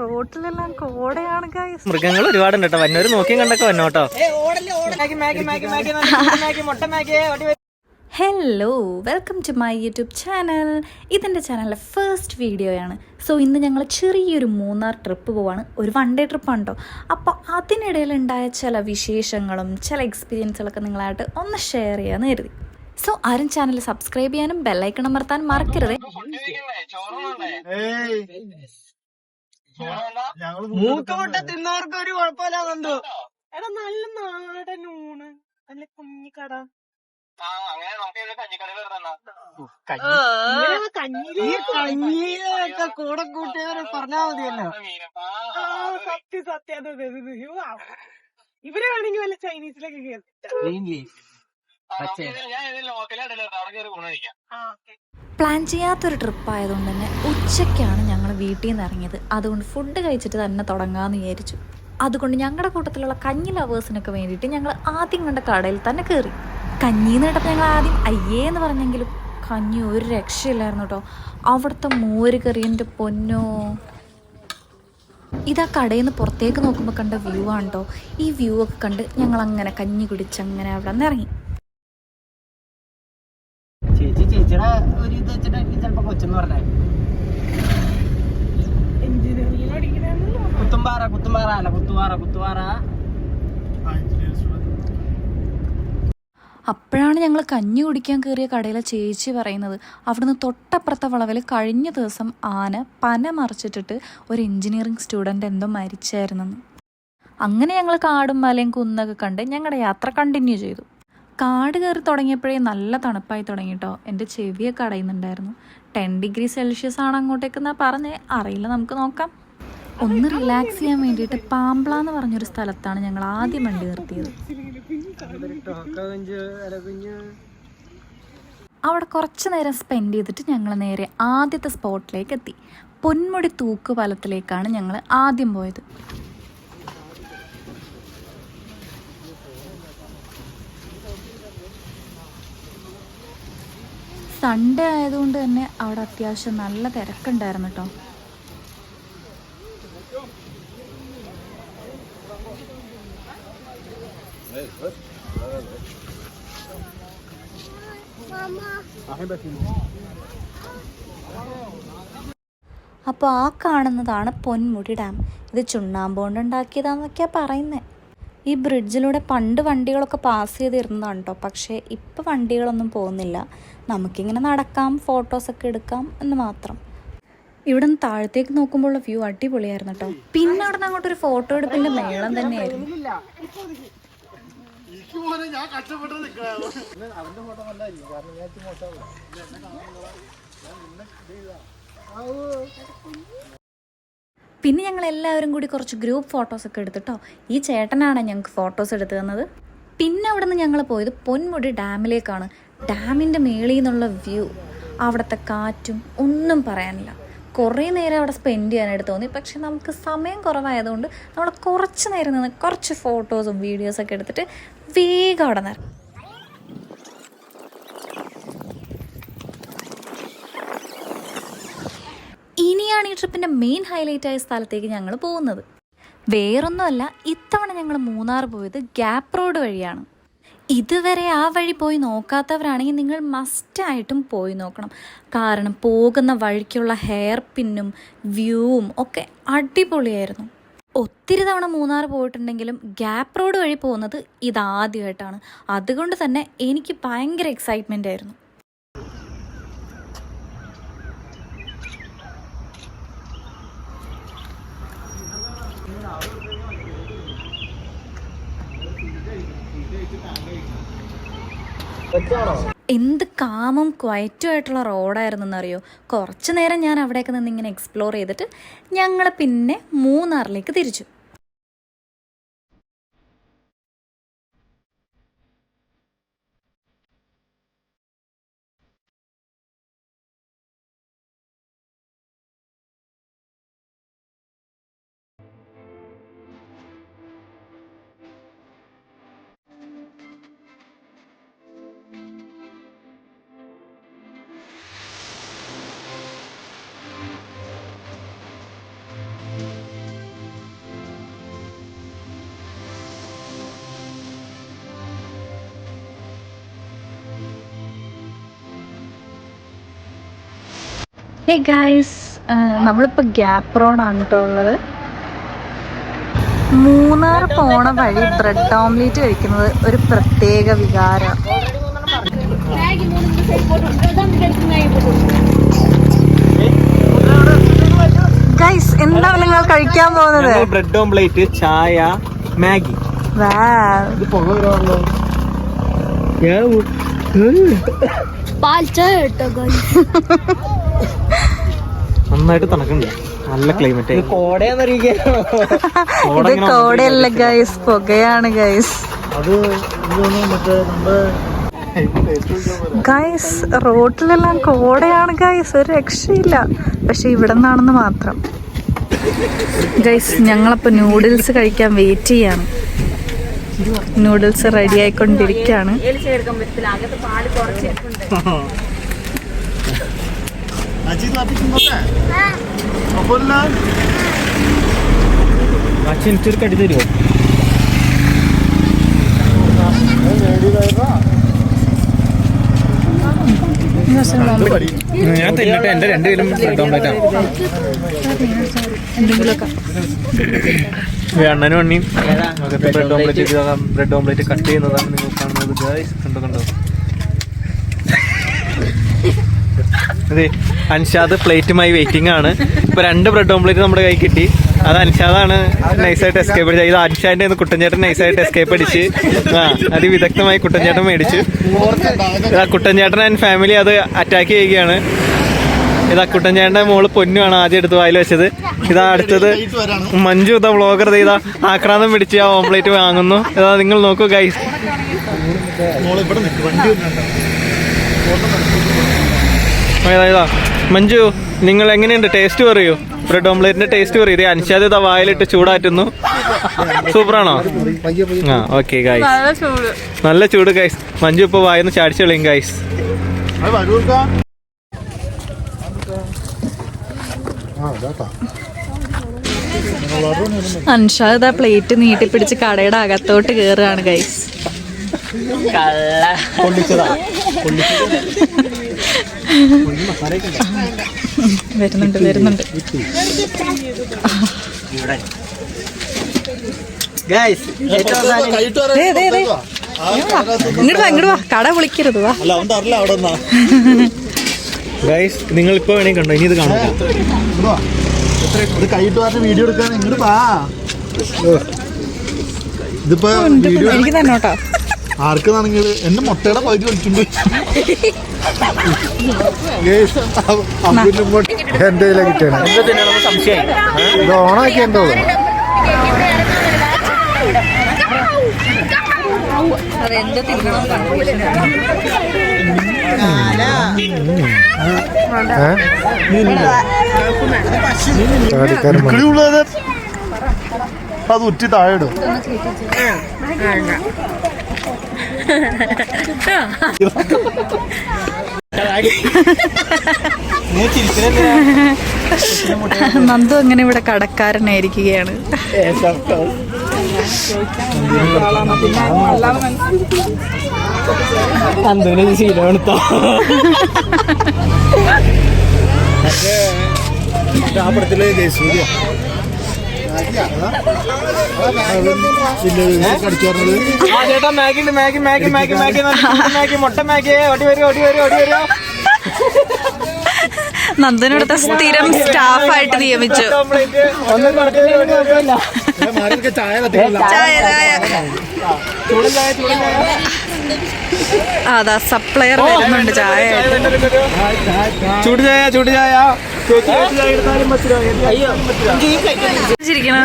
റോട്ടിലെല്ലാം കോടയാണ് മൃഗങ്ങൾ ഒരുപാടുണ്ട് കേട്ടോ. വന്നവര് നോക്കിയും കണ്ടൊക്കെ വന്നോട്ടോ hello welcome to my YouTube channel ഇതെന്റെ ചാനലിലെ ഫസ്റ്റ് വീഡിയോയാണ് സോ ഇന്ന് ഞങ്ങൾ ചെറിയൊരു മൂന്നാർ ട്രിപ്പ് പോവാണ്. ഒരു വൺ ഡേ ട്രിപ്പാണ് കേട്ടോ അപ്പോൾ അതിനിടയിൽ ഉണ്ടായ ചില വിശേഷങ്ങളും ചില എക്സ്പീരിയൻസുകളൊക്കെ നിങ്ങളായിട്ട് ഒന്ന് ഷെയർ ചെയ്യാമെന്ന് കരുതി. സോ ആരും ചാനൽ സബ്സ്ക്രൈബ് ചെയ്യാനും ബെല്ലൈക്കൺ അമർത്താൻ മറക്കരുത്. മൂക്കമുട്ട തിന്നവർക്ക് ഒരു കുഴപ്പമില്ലാന്നുണ്ടോ എടാ നല്ല നാടൻ ഊണ്. നല്ല കുഞ്ഞിക്കട. ഈ കഞ്ഞിയൊക്കെ കൂടെ കൂട്ടിയവരെ പറഞ്ഞാ മതിയല്ലോ. സത്യം സത്യം. അതെ, അതെ, അതെ, അതെ. യ്യോ, ആ. ഇവരെ വേണമെങ്കിൽ വല്ല ചൈനീസിലൊക്കെ കേറി. ആ ഓക്കെ. പ്ലാൻ ചെയ്യാത്തൊരു ട്രിപ്പ് ആയതുകൊണ്ട് തന്നെ ഉച്ചയ്ക്കാണ് ഞങ്ങൾ വീട്ടിൽ നിന്ന് ഇറങ്ങിയത് അതുകൊണ്ട് ഫുഡ് കഴിച്ചിട്ട് തന്നെ തുടങ്ങാമെന്ന് വിചാരിച്ചു. അതുകൊണ്ട് ഞങ്ങളുടെ കൂട്ടത്തിലുള്ള കഞ്ഞി ലവേഴ്സിനൊക്കെ വേണ്ടിയിട്ട് ഞങ്ങൾ ആദ്യം കണ്ട കടയിൽ തന്നെ കയറി കഞ്ഞി എന്ന് കേട്ടപ്പോൾ ഞങ്ങൾ ആദ്യം അയ്യേ എന്ന് പറഞ്ഞെങ്കിലും കഞ്ഞി ഒരു രക്ഷയില്ലായിരുന്നു കേട്ടോ അവിടുത്തെ മോര് കറി പൊന്നോ? ഇതാ കടയിൽ നിന്ന് പുറത്തേക്ക് നോക്കുമ്പോൾ കണ്ട വ്യൂ ആണ് കേട്ടോ ഈ വ്യൂ ഒക്കെ കണ്ട് ഞങ്ങൾ അങ്ങനെ കഞ്ഞി കുടിച്ച് അങ്ങനെ അവിടെ നിന്ന് ഇറങ്ങി ചേച്ചിയുടെ ഒരു ഇത് വെച്ചിട്ടായിരിക്കും ചിലപ്പോ കൊച്ചെന്ന് പറഞ്ഞേ. കുത്തുംപാറ കുത്തുംപാറ അല്ല കുത്തുപാറ കുത്തുപാറ അപ്പോഴാണ് ഞങ്ങൾ കഞ്ഞി കുടിക്കാൻ കയറിയ കടയിലെ ചേച്ചി പറയുന്നത്. അവിടുന്ന് തൊട്ടപ്പുറത്തെ വളവിൽ കഴിഞ്ഞ ദിവസം ആന പന മറിച്ചിട്ടിട്ട് ഒരു എഞ്ചിനീയറിംഗ് സ്റ്റുഡന്റ് എന്തോ മരിച്ചായിരുന്നെന്ന്. അങ്ങനെ ഞങ്ങൾ കാടും മലയും കുന്നൊക്കെ കണ്ട് ഞങ്ങളുടെ യാത്ര കണ്ടിന്യൂ ചെയ്തു. കാട് കയറി തുടങ്ങിയപ്പോഴേ നല്ല തണുപ്പായി തുടങ്ങി കേട്ടോ എന്റെ ചെവിയൊക്കെ അടയുന്നുണ്ടായിരുന്നു. ടെൻ ഡിഗ്രി സെൽഷ്യസ് ആണ് അങ്ങോട്ടേക്ക് എന്നാ പറഞ്ഞേ. അറിയില്ല നമുക്ക് നോക്കാം. ഒന്ന് റിലാക്സ് ചെയ്യാൻ വേണ്ടിയിട്ട് പാമ്പ്ല എന്ന് പറഞ്ഞൊരു സ്ഥലത്താണ് ഞങ്ങൾ ആദ്യം വണ്ടി നിർത്തിയത്. അവിടെ കുറച്ച് നേരം സ്പെൻഡ് ചെയ്തിട്ട് ഞങ്ങൾ നേരെ ആദ്യത്തെ സ്പോട്ടിലേക്ക് എത്തി. പൊന്മുടി തൂക്കുപാലത്തിലേക്കാണ് ഞങ്ങൾ ആദ്യം പോയത്. സൺഡേ ആയതുകൊണ്ട് തന്നെ അവിടെ അത്യാവശ്യം നല്ല തിരക്കുണ്ടായിരുന്നു കേട്ടോ അപ്പോൾ ആ കാണുന്നതാണ് പൊന്മുടി ഡാം. ഇത് ചുണ്ണാമ്പ് കൊണ്ട് പറയുന്നത് ഈ ബ്രിഡ്ജിലൂടെ പണ്ട് വണ്ടികളൊക്കെ പാസ് ചെയ്തിരുന്നതാണ് കേട്ടോ പക്ഷേ ഇപ്പോൾ വണ്ടികളൊന്നും പോകുന്നില്ല. നമുക്കിങ്ങനെ നടക്കാം ഫോട്ടോസൊക്കെ എടുക്കാം എന്ന് മാത്രം. ഇവിടെ നിന്ന് താഴത്തേക്ക് നോക്കുമ്പോഴുള്ള വ്യൂ അടിപൊളിയായിരുന്നു കേട്ടോ പിന്നെ അവിടെ നിന്ന് അങ്ങോട്ടൊരു ഫോട്ടോ എടുപ്പിന്റെ മേളം തന്നെയായിരുന്നു. പിന്നെ ഞങ്ങൾ എല്ലാവരും കൂടി കുറച്ച് ഗ്രൂപ്പ് ഫോട്ടോസ് ഒക്കെ എടുത്തിട്ടോ. ഈ ചേട്ടനാണ് ഞങ്ങൾക്ക് ഫോട്ടോസ് എടുത്തു തന്നത്. പിന്നെ അവിടെ നിന്ന് ഞങ്ങൾ പോയത് പൊന്മുടി ഡാമിലേക്കാണ്. ഡാമിന്റെ മേളിൽ നിന്നുള്ള വ്യൂ അവിടുത്തെ കാറ്റും ഒന്നും പറയാനില്ല. കുറേ നേരം അവിടെ സ്പെൻഡ് ചെയ്യാനായിട്ട് തോന്നി. പക്ഷെ നമുക്ക് സമയം കുറവായതുകൊണ്ട് നമ്മൾ കുറച്ച് നേരം നിന്ന് കുറച്ച് ഫോട്ടോസും വീഡിയോസൊക്കെ എടുത്തിട്ട് വേഗം അവിടെ നിന്ന് ഇനിയാണ് ഈ ട്രിപ്പിന്റെ മെയിൻ ഹൈലൈറ്റ് ആയ സ്ഥലത്തേക്ക് ഞങ്ങൾ പോകുന്നത്. വേറൊന്നുമല്ല ഇത്തവണ ഞങ്ങൾ മൂന്നാർ പോയത് ഗ്യാപ്പ് റോഡ് വഴിയാണ്. ഇതുവരെ ആ വഴി പോയി നോക്കാത്തവരാണെങ്കിൽ നിങ്ങൾ മസ്റ്റായിട്ടും പോയി നോക്കണം. കാരണം പോകുന്ന വഴിക്കുള്ള ഹെയർ പിന്നും വ്യൂവും ഒക്കെ അടിപൊളിയായിരുന്നു. ഒത്തിരി തവണ മൂന്നാർ പോയിട്ടുണ്ടെങ്കിലും ഗ്യാപ്പ് റോഡ് വഴി പോകുന്നത് ഇതാദ്യമായിട്ടാണ്. അതുകൊണ്ട് തന്നെ എനിക്ക് ഭയങ്കര എക്സൈറ്റ്മെന്റ് ആയിരുന്നു. എന്ത് കാമും ക്വയറ്റും ആയിട്ടുള്ള റോഡായിരുന്നു എന്നറിയോ കുറച്ചു നേരം ഞാൻ അവിടെയൊക്കെ നിന്ന് ഇങ്ങനെ എക്സ്പ്ലോർ ചെയ്തിട്ട് ഞങ്ങൾ പിന്നെ മൂന്നാറിലേക്ക് തിരിച്ചു. ഹേ ഗായ്സ് നമ്മളിപ്പോൾ ഗ്യാപ്പ് റോഡാണ് കേട്ടോ ഉള്ളത്. മൂന്നാർ പോണ വഴി ബ്രെഡ് ഓംലേറ്റ് കഴിക്കുന്നത് ഒരു പ്രത്യേക വികാരം. ഗൈസ് എന്താണ് നിങ്ങൾ കഴിക്കാൻ പോകുന്നത്? ബ്രെഡ് ഓംലേറ്റ് ചായ മാഗി. വാ ഇത് വരുവാണല്ലോ നന്നായിട്ട് തണക്കുണ്ട് നല്ല ക്ലൈമറ്റ് ഇത് കോടയല്ല ഗൈസ് പുകയാണ് ഗൈസ് ഗൈസ് റോട്ടിലെല്ലാം കോടയാണ് ഗൈസ് ഒരു രക്ഷയില്ല. പക്ഷെ ഇവിടെ നിന്നാണെന്ന് മാത്രം. ഗൈസ് ഞങ്ങളപ്പോൾ നൂഡിൽസ് കഴിക്കാൻ വെയിറ്റ് ചെയ്യാണ്. നൂഡിൽസ് റെഡി ആയിക്കൊണ്ടിരിക്കുകയാണ് കടി തരുമോ ഞാൻ തിന്നിട്ട് എന്റെ ബ്രെഡ് ഓംപ്ലേറ്റ് ആണ്. അണ്ണനും അണ്ണിയും അകത്ത് bread omelette bread omelette cut ചെയ്യുന്നതാണ് നിങ്ങൾ കാണുന്നത്. ഗായ്സ് കണ്ടോ കണ്ടോ? അതെ അൻഷാദ് പ്ലേറ്റുമായി വെയിറ്റിംഗ് ആണ്. ഇപ്പൊ രണ്ട് ബ്രെഡ് ഓംപ്ലേറ്റ് നമ്മുടെ കൈ കിട്ടി. അത് അൻഷാദാണ് നൈസായിട്ട് എസ്കേപ്പ് അടിച്ചത്. ഇത് അൻഷാന്റെ കയ്യിന്ന് കുട്ടൻചേട്ടൻ നൈസായിട്ട് എസ്കേപ്പ് അടിച്ച്. ആ അതിവിദഗ്ധമായി കുട്ടൻചേട്ടൻ മേടിച്ചു. ഇതാ കുട്ടൻചേട്ടൻ ആൻഡ് ഫാമിലി അത് അറ്റാക്ക് ചെയ്യുകയാണ്. ഇതാ കുട്ടൻചേട്ടന്റെ മോൾ പൊന്നുമാണ് ആദ്യം എടുത്ത് വായിൽ വെച്ചത്. ഇതാ അടുത്തത് മഞ്ജു ഇതാ വ്ളോഗർ ചെയ്ത ആക്രാന്തം പിടിച്ച് ആ ഓംപ്ലേറ്റ് വാങ്ങുന്നു. ഇതാ നിങ്ങൾ നോക്കൂ ഗൈസ് ഇതാ ഇതാ. മഞ്ജു നിങ്ങൾ എങ്ങനെയുണ്ട്? ടേസ്റ്റ് പറയൂ. ബ്രെഡ് ഓംപ്ലേറ്റിന്റെ ടേസ്റ്റ് പറയൂ. ഇത് അൻഷാദ് ഇതാ വായിലിട്ട് ചൂടാറ്റുന്നു. സൂപ്പറാണോ? ആ ഓക്കെ ഗൈസ് നല്ല ചൂട്. ഗൈസ് മഞ്ജു ഇപ്പൊ വായിന്ന് ചാടിച്ചു കളയും ഗൈസ് അൻഷാദ് ആ പ്ലേറ്റ് നീട്ടി പിടിച്ച് കടയുടെ അകത്തോട്ട് കയറുകയാണ് ഗൈസ് വരുന്നുണ്ട് വരുന്നുണ്ട്. ഇങ്ങോട്ട് വാ ഇങ്ങോട്ട് വാ. കട വിളിക്കരുത് വാ. ഗൈസ് നിങ്ങൾ ഇപ്പൊ വേണേ കണ്ടോ? ഇനി ഇത് കാണാം. കൈയിട്ട് പറഞ്ഞ വീഡിയോ എടുക്കാൻ ഇങ്ങോട്ട് ഇതിപ്പോ വീഡിയോ എനിക്ക് തന്നെ കേട്ടോ. എന്റെ മുട്ടയുടെ പകുതി എന്റെ എന്ത് അത് ഉറ്റി താഴെ ഇടും നീ ചിരിക്കണെന്തിനാ? നന്ദു അങ്ങനെ ഇവിടെ കടക്കാരനായിരിക്കുകയാണ് അന്തോനെ ശീലമാണ് ആ പടത്തിലെ ജയസൂര്യ? ചേട്ടാ മാഗി ഉണ്ട് Maggi Maggi Maggi Maggi Maggi മുട്ട മാഗി. ഓടി വരും ഓടി വരും ഓടി വരും. നന്ദുവിന് ഇവിടുത്തെ സ്ഥിരം സ്റ്റാഫായിട്ട് നിയമിച്ചു. ഒന്നും അതാ സപ്ലയർ വരുന്നുണ്ട് ചായ ചൂട് ചായ ചൂട് ചായ പറ്റില്ല അയ്യോ ചിരിക്കണ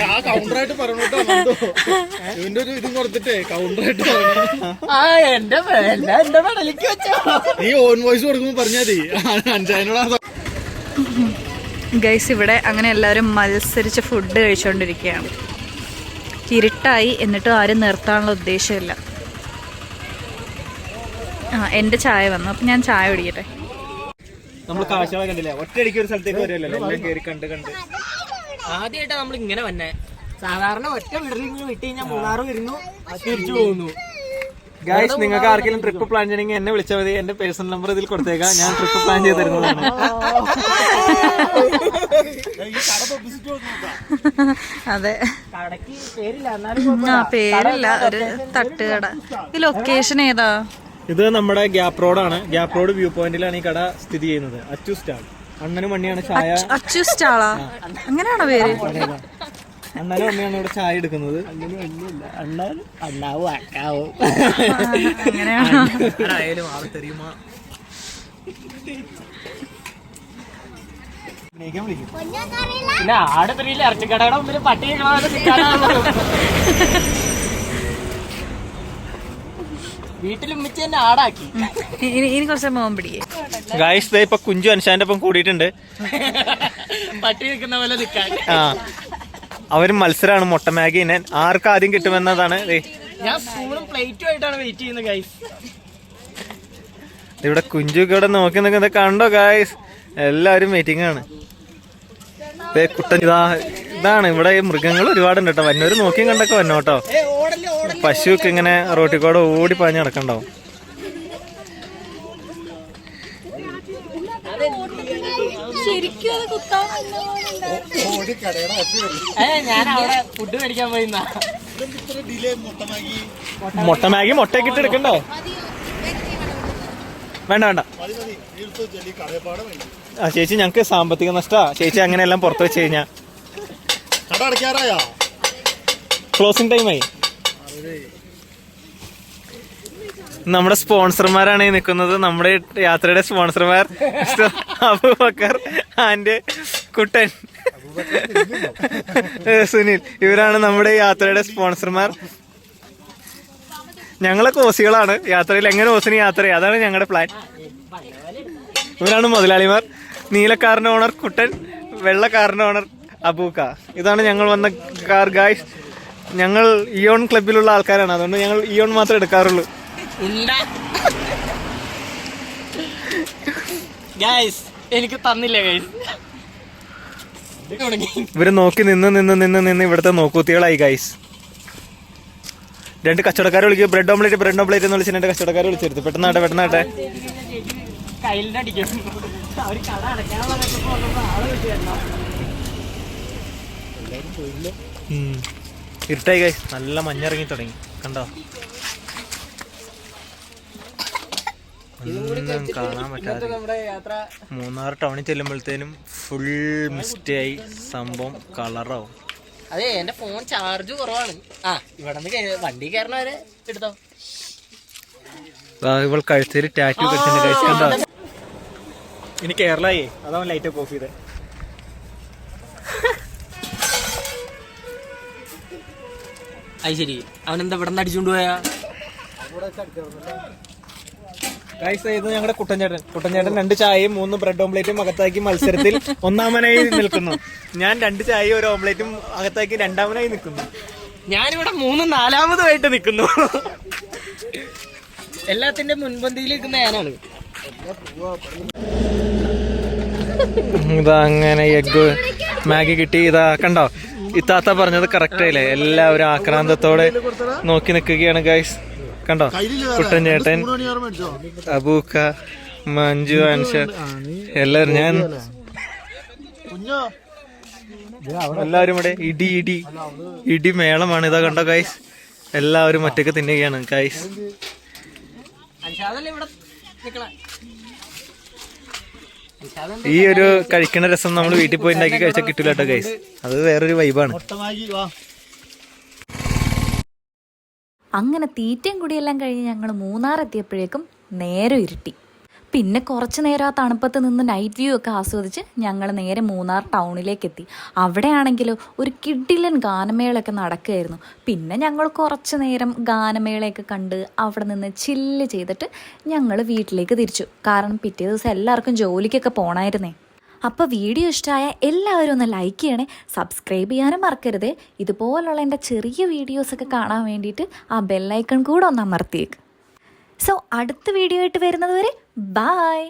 ആ കൗണ്ടറായിട്ട്. ഇവന്റെ ഒരു ഇതും കൊടുത്തിട്ടേ കൗണ്ടറായിട്ട് പറഞ്ഞു. നീ ഓൺ വോയിസ് കൊടുക്കുമ്പോ പറഞ്ഞാ മതി. അഞ്ചായനോട് ഗൈസ് ഇവിടെ അങ്ങനെ എല്ലാവരും മത്സരിച്ച് ഫുഡ് കഴിച്ചുകൊണ്ടിരിക്കുകയാണ് ഇരുട്ടായി എന്നിട്ടും ആരും നിർത്താനുള്ള ഉദ്ദേശമില്ല. ആ എന്റെ ചായ വന്നു. അപ്പം ഞാൻ ചായ കുടിക്കട്ടെ? നമ്മൾ കാഴ്ചകളെ കണ്ടില്ലേ? ഒറ്റയടിക്ക് ഒരു സ്ഥലത്തേക്ക് വരുമല്ലോ എല്ലാം കയറി കണ്ട് കണ്ട്. ആദ്യമായിട്ടാ നമ്മൾ ഇങ്ങനെ വന്നെ. സാധാരണ ഒറ്റ വിടലിങ്ങനെ വിട്ട് കഴിഞ്ഞാൽ മൂന്നാറ് വരുന്നു തിരിച്ചു പോകുന്നു. ഗായ്സ് നിങ്ങൾക്ക് ആർക്കെങ്കിലും ട്രിപ്പ് പ്ലാൻ ചെയ്യണമെങ്കിൽ എന്നെ വിളിച്ചാൽ മതി. എന്റെ പേഴ്സണൽ നമ്പർ ഇതിൽ കൊടുത്തേക്കാം. ഞാൻ ട്രിപ്പ് പ്ലാൻ ചെയ്ത് തരുന്നതാണ് അതെ. കടക്ക് പേരില്ല. എന്നാലും ആ പേരില്ല. ഒരു തട്ടുകട. ഈ ലൊക്കേഷൻ ഏതാ? ഇത് നമ്മുടെ ഗ്യാപ്പ് റോഡാണ് ഗ്യാപ് റോഡ് വ്യൂ പോയിന്റിലാണ് ഈ കട സ്ഥിതി ചെയ്യുന്നത്. അച്ചു സ്റ്റാൾ അണ്ണനും മണ്ണിയാണ് ചായ അച്ചു സ്റ്റാളാ അങ്ങനെയാണോ പേര്? അണ്ണനും അമ്മയാണ് ഇവിടെ ചായ എടുക്കുന്നത്. അണ്ണാവും അണ്ണാവും അക്കാവും. ആയാലും ആൾ തെറിയുമോ. പിന്നെ ആടെ തെറിയില്ല ഇറച്ചിക്കടയുടെ മുമ്പിൽ പട്ടി വീട്ടിൽ ഉമ്മിച്ച് തന്നെ ആടാക്കി. ഇനി ഇനി കുറച്ച് മോൻ പിടിക്കേ. ഗായ്സ് ദേ ഇപ്പൊ കുഞ്ചു അൻഷാന്റെ ഒപ്പം കൂടിയിട്ടുണ്ട്. പട്ടി നിൽക്കുന്ന പോലെ നിൽക്കാൻ. ആ അവരും മത്സരമാണ് മുട്ട മാഗി. ആർക്ക് ആദ്യം കിട്ടുമെന്നതാണ് ദേ. ഞാൻ സ്പൂണും പ്ലേറ്റും ആയിട്ടാണ് വെയിറ്റ് ചെയ്യുന്നത് ഗൈസ് ഇവിടെ കുഞ്ചു ഇവിടെ നോക്കി നിൽക്കുന്നത് കണ്ടോ ഗായ്സ് എല്ലാവരും മീറ്റിംഗ് ആണ്. ദേ കുട്ടൻ ഇതാ ഇതാണ്. ഇവിടെ ഈ മൃഗങ്ങൾ ഒരുപാടുണ്ട് കേട്ടോ. വന്നവര് നോക്കിയും കണ്ടൊക്കെ വന്നോട്ടോ പശുവൊക്കെ ഇങ്ങനെ റോട്ടിൽ കൂടെ ഓടി പാഞ്ഞ് നടക്കണ്ടാവും. ഞാൻ അവിടെ ഫുഡ് മേടിക്കാൻ പോയിന്നാ. മുട്ട മാഗി? മുട്ടയൊക്കെ ഇട്ട് എടുക്കണ്ടോ? വേണ്ട വേണ്ട. ആ ചേച്ചി ഞങ്ങക്ക് സാമ്പത്തിക നഷ്ടാ. ചേച്ചി അങ്ങനെയെല്ലാം പുറത്ത് വെച്ച് കഴിഞ്ഞാ. ക്ലോസിംഗ് ടൈമായി നമ്മുടെ സ്പോൺസർമാരാണ് ഈ നിൽക്കുന്നത്. നമ്മുടെ യാത്രയുടെ സ്പോൺസർമാർ. അബൂബക്കർ ആൻഡ് കുട്ടൻ. സുനിൽ ഇവരാണ് നമ്മുടെ യാത്രയുടെ സ്പോൺസർമാർ. ഞങ്ങളൊക്കെ ഓസികളാണ്. യാത്രയിൽ എങ്ങനെ ഓസിന് യാത്ര അതാണ് ഞങ്ങളുടെ പ്ലാൻ ഇവരാണ് മുതലാളിമാർ. നീലക്കാറിന്റെ ഓണർ കുട്ടൻ വെള്ളക്കാറിന്റെ ഓണർ അബൂക്ക. ഇതാണ് ഞങ്ങൾ വന്ന കാർ ഗായ്സ് ഞങ്ങൾ ഇയോൺ ക്ലബിലുള്ള ആൾക്കാരാണ്. അതുകൊണ്ട് ഞങ്ങൾ ഇയോൺ മാത്രമേ എടുക്കാറുള്ളൂ. എനിക്ക് തന്നില്ല ഗൈസ് ഇവർ നോക്കി നിന്ന് നിന്ന് നിന്ന് നിന്ന് ഇവിടുത്തെ നോക്കൂത്തികളായി ഗൈസ് രണ്ട് കച്ചവടക്കാരെ വിളിക്കും. ബ്രെഡ് ഓംപ്ലേറ്റ് ബ്രെഡ് ഓംപ്ലേറ്റ് എന്ന് വിളിച്ച് രണ്ട് കച്ചവടക്കാരെ വിളിച്ചെടുത്ത് പെട്ടെന്നാട്ടെ പെട്ടെന്നാട്ടെ. ഇരുട്ടായി ഗൈസ് നല്ല മഞ്ഞിറങ്ങി തുടങ്ങി. കണ്ടോ? ഒന്നും കാണാൻ പറ്റാതെ നമ്മുടെ യാത്ര മൂന്നാർ ടൗണിൽ ചെല്ലുമ്പോഴത്തേനും ഫുൾ മിസ്റ്റേ ആയി. സംഭവം കളറാവും അതെ എന്റെ ഫോൺ ചാർജ് കുറവാണ്. ആ ഇവിടെ നിന്ന് വണ്ടി കയറണവരെ എടുത്തോ. ഇവൾ കഴുത്തിൽ ടാറ്റു കഴിച്ചിട്ടുണ്ട് ഇനി കേരളയേ അതാവും ലൈറ്റ് ഓഫ് ചെയ്തേ. അത് ശരി. അവൻ എന്താ ഇവിടെ നിന്ന് അടിച്ചുകൊണ്ട് പോയാ ഇത് ഞങ്ങളുടെ കുട്ടൻചേട്ടൻ. കുട്ടൻചേട്ടൻ രണ്ട് ചായയും മൂന്ന് ബ്രെഡ് ഓംലേറ്റും അകത്താക്കി മത്സരത്തിൽ ഒന്നാമനായി നിൽക്കുന്നു. ഞാൻ രണ്ട് ചായയും ഒരു ഓംലേറ്റും അകത്താക്കി രണ്ടാമനായി നിൽക്കുന്നു. ഞാനിവിടെ മൂന്ന് നാലാമതുമായിട്ട് നിൽക്കുന്നു. എല്ലാത്തിന്റെ മുൻപന്തിയിൽ നിൽക്കുന്ന ഞാനാണ്. ഇതാ അങ്ങനെ എഗ് മാഗി കിട്ടി. ഇതാ കണ്ടോ? ഇത്താത്ത പറഞ്ഞത് കറക്റ്റ് ആയില്ലേ? എല്ലാവരും ആക്രാന്തത്തോടെ നോക്കി നിൽക്കുകയാണ് ഗൈസ് കണ്ടോ? കുട്ടൻ ചേട്ടൻ അബൂക്ക മഞ്ജു അൻഷ എല്ലാവരും ഞാൻ എല്ലാവരും ഇവിടെ ഇടി ഇടി ഇടി മേളമാണ്. ഇതാ കണ്ടോ കൈസ് എല്ലാവരും ഒറ്റയ്ക്ക് തിന്നുകയാണ് കൈസ് ഈ ഒരു കഴിക്കുന്ന രസം നമ്മൾ വീട്ടിൽ പോയി ഉണ്ടാക്കി കഴിച്ചാൽ കിട്ടില്ല കേട്ടോ കൈസ് അത് വേറൊരു വൈബാണ് അങ്ങനെ തീറ്റയും കുടിയെല്ലാം കഴിഞ്ഞ് ഞങ്ങൾ മൂന്നാർ എത്തിയപ്പോഴേക്കും നേരം ഇരുട്ടി പിന്നെ കുറച്ച് നേരം ആ തണുപ്പത്ത് നിന്ന് നൈറ്റ് വ്യൂ ഒക്കെ ആസ്വദിച്ച് ഞങ്ങൾ നേരെ മൂന്നാർ ടൗണിലേക്ക് എത്തി അവിടെയാണെങ്കിലോ ഒരു കിഡിലൻ ഗാനമേളയൊക്കെ നടക്കുകയായിരുന്നു. പിന്നെ ഞങ്ങൾ കുറച്ച് നേരം ഗാനമേളയൊക്കെ കണ്ട് അവിടെ നിന്ന് ചില്ല് ചെയ്തിട്ട് ഞങ്ങൾ വീട്ടിലേക്ക് തിരിച്ചു. കാരണം പിറ്റേ ദിവസം എല്ലാവർക്കും ജോലിക്കൊക്കെ പോണായിരുന്നേ. അപ്പോൾ വീഡിയോ ഇഷ്ടമായ എല്ലാവരും ഒന്ന് ലൈക്ക് ചെയ്യണേ. സബ്സ്ക്രൈബ് ചെയ്യാനും മറക്കരുത്. ഇതുപോലുള്ള എന്റെ ചെറിയ വീഡിയോസൊക്കെ കാണാൻ വേണ്ടിയിട്ട് ആ ബെല്ലൈക്കൺ കൂടെ ഒന്ന് അമർത്തിയേക്ക്. സോ അടുത്ത വീഡിയോ ആയിട്ട് വരുന്നത് വരെ ബായ്